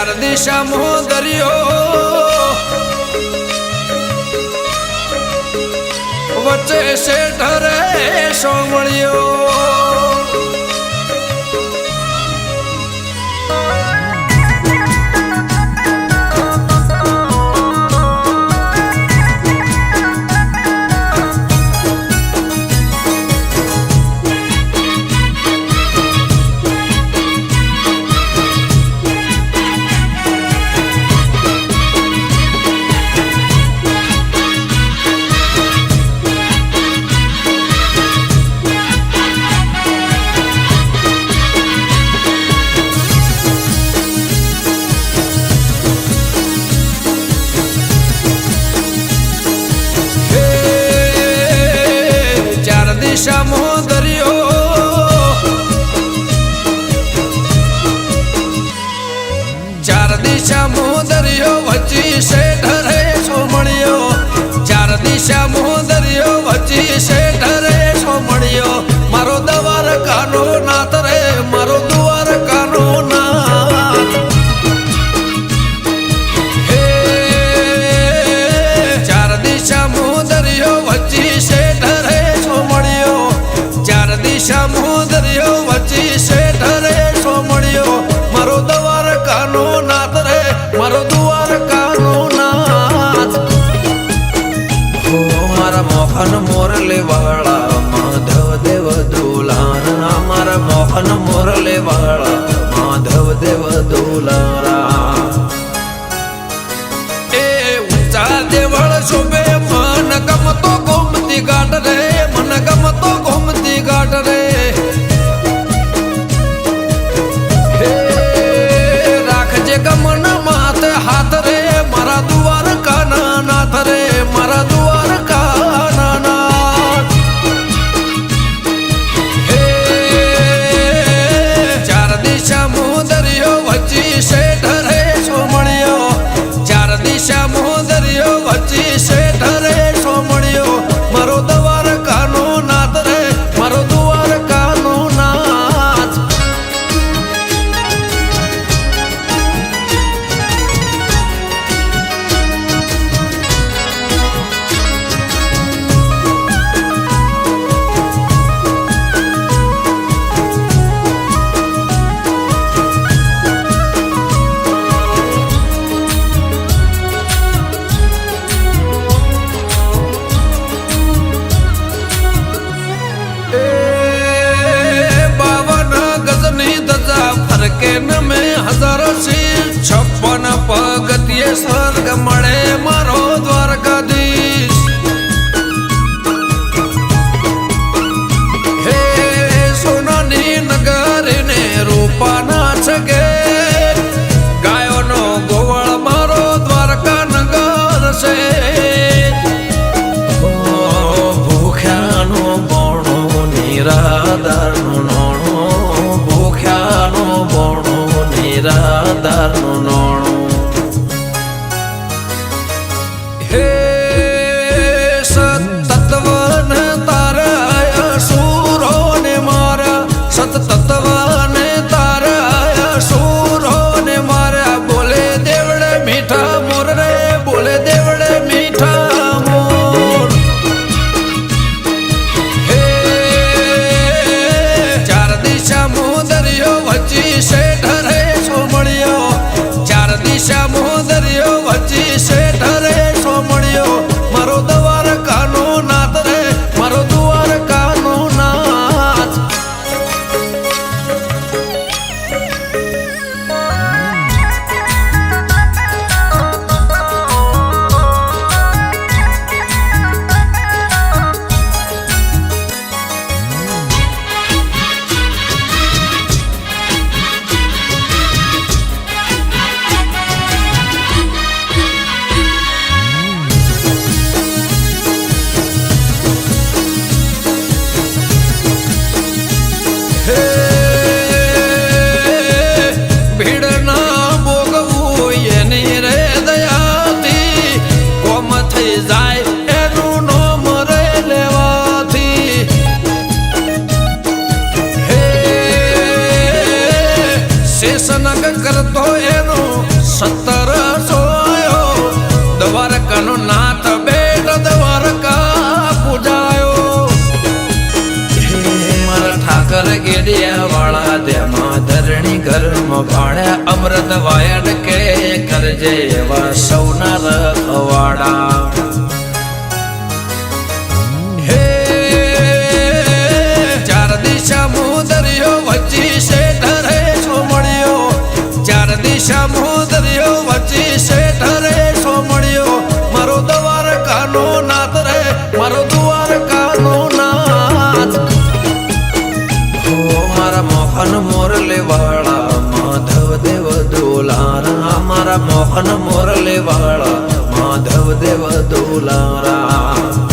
ચાર દિશા મો દરિયો. વચ્ચે શેઠ રે me chamou દુલારા એ ઊંચા દેવળ શોભે મન ગમતો ગોમતી ગાંઠ રે મન ગમતો darnos honor માથે જાય, એનું નોમ લેવાથી. હે શેષનગ કરતો એનો સત્તર દ્વારકાનો નાથ બેટ દ્વારકા પૂજાયો. મારા ઠાકર ગેડિયા ધરણી ઘરમાં પાડ્યા કરજે એવા સૌના રખવાડા. હે, ચાર દિશા મુદરિયો વચ્ચી શેઠ રે સોમણિયો ચાર દિશા મુદરિયો વચ્ચી શેઠ રે સોમણિયો મારો દ્વારકાનો નાથ રે, મારો દ્વારકાનો નાથ. ઓ મારા મોહન મોરલે વાળા માધવ દેવ દોલારા. મારા મોહન મોરલે વાળા માધવ દેવ દોલારા.